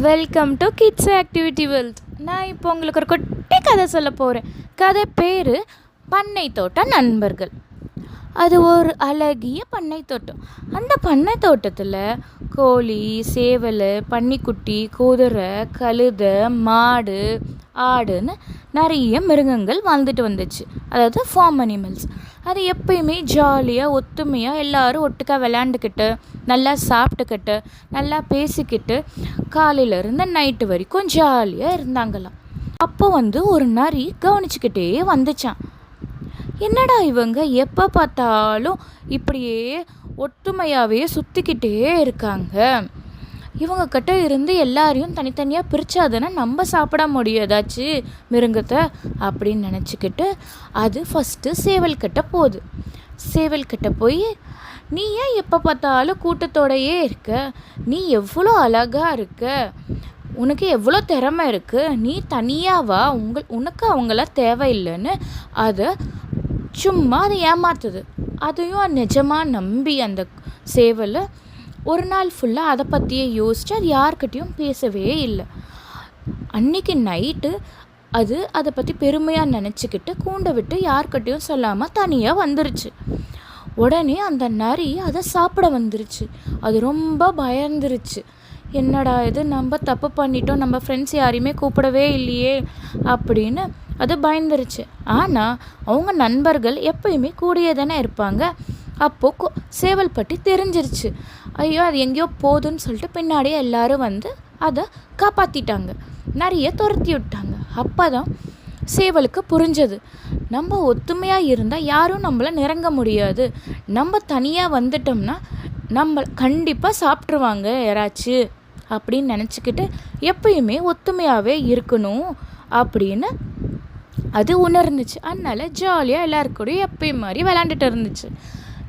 Welcome to kids activity world நான் இப்போ உங்களுக்கு ஒரு குட்டி கதை சொல்ல போகிறேன் கதை பேர் பண்ணை தோட்ட நண்பர்கள். அது ஒரு அழகிய பண்ணை தோட்டம். அந்த பண்ணை தோட்டத்தில் கோழி சேவல் பன்னிக்குட்டி குதிரை கழுதை மாடு ஆடுன்னு நிறைய மிருகங்கள் வாழ்ந்துட்டு வந்துச்சு. அதாவது ஃபார்ம் அனிமல்ஸ் அது எப்பயுமே ஜாலியாக ஒத்துமையாக எல்லாரும் ஒட்டுக்கா விளையாண்டுக்கிட்டு நல்லா சாப்பிட்டுக்கிட்டு நல்லா பேசிக்கிட்டு காலையிலேருந்து நைட்டு வரைக்கும் ஜாலியாக இருந்தாங்களாம். அப்போ வந்து ஒரு நரி கவனிச்சுக்கிட்டே வந்துச்சான் என்னடா இவங்க? எப்போ பார்த்தாலும் இப்படியே ஒற்றுமையாகவே சுற்றிக்கிட்டே இருக்காங்க. இவங்க கிட்ட இருந்து எல்லாரையும் தனித்தனியாக பிரித்தாதானே நம்ம சாப்பிட முடியும் ஏதாச்சும் மிருங்கத்தை? அப்படின்னு நினச்சிக்கிட்டு அது ஃபஸ்ட்டு சேவல் கிட்ட போகுது. சேவல் கிட்ட போய் நீ ஏன் எப்போ பார்த்தாலும் கூட்டத்தோடையே இருக்க? நீ எவ்வளோ அழகாக இருக்க? உனக்கு எவ்வளோ திறமை இருக்குது நீ தனியாவா உங்கள் உனக்கு அவங்கள தேவையில்லைன்னு. அதை சும்மா அதை ஏமாத்துது. அதையும் நிஜமாக நம்பி அந்த சேவலை ஒரு நாள் ஃபுல்லாக அதை பற்றியே யோசிச்சு அது யார்கிட்டையும் பேசவே இல்லை. அன்னைக்கு நைட்டு அது அதை பற்றி பெருமையாக நினச்சிக்கிட்டு கூண்டை விட்டு யார்கிட்டையும் சொல்லாமல் தனியாக வந்துருச்சு. உடனே அந்த நரி அதை சாப்பிட வந்துருச்சு. அது ரொம்ப பயந்துருச்சு. என்னடா இது நம்ம தப்பு பண்ணிட்டோம் நம்ம ஃப்ரெண்ட்ஸ் யாரையுமே கூப்பிடவே இல்லையே அப்படின்னு அது பயந்துருச்சு. ஆனால் அவங்க நண்பர்கள் எப்பயுமே கூடியே தானே இருப்பாங்க. அப்போது சேவல் பட்டி தெரிஞ்சிருச்சு. ஐயோ அது எங்கேயோ போகுதுன்னு சொல்லிட்டு பின்னாடியே எல்லாரும் வந்து அதை காப்பாற்றிட்டாங்க நிறைய துரத்தி விட்டாங்க அப்போ தான் சேவலுக்கு புரிஞ்சது. நம்ம ஒத்துமையாக இருந்தால் யாரும் நம்மளை நெருங்க முடியாது. நம்ம தனியாக வந்துட்டோம்னா நம்ம கண்டிப்பாக சாப்பிட்ருவாங்க யாராச்சும் அப்படின்னு நினச்சிக்கிட்டு எப்பயுமே ஒத்துமையாகவே இருக்கணும் அப்படின்னு அது உணர்ந்துச்சு. அதனால் ஜாலியாக எல்லாருக்கூடயும் எப்பயும் மாதிரி விளாண்டுட்டு இருந்துச்சு.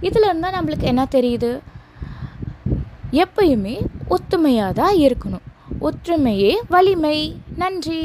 இதில் இருந்தால் நம்மளுக்கு என்ன தெரியுது? எப்பயுமே ஒத்துமையாக தான் இருக்கணும். ஒற்றுமையே வலிமை. நன்றி.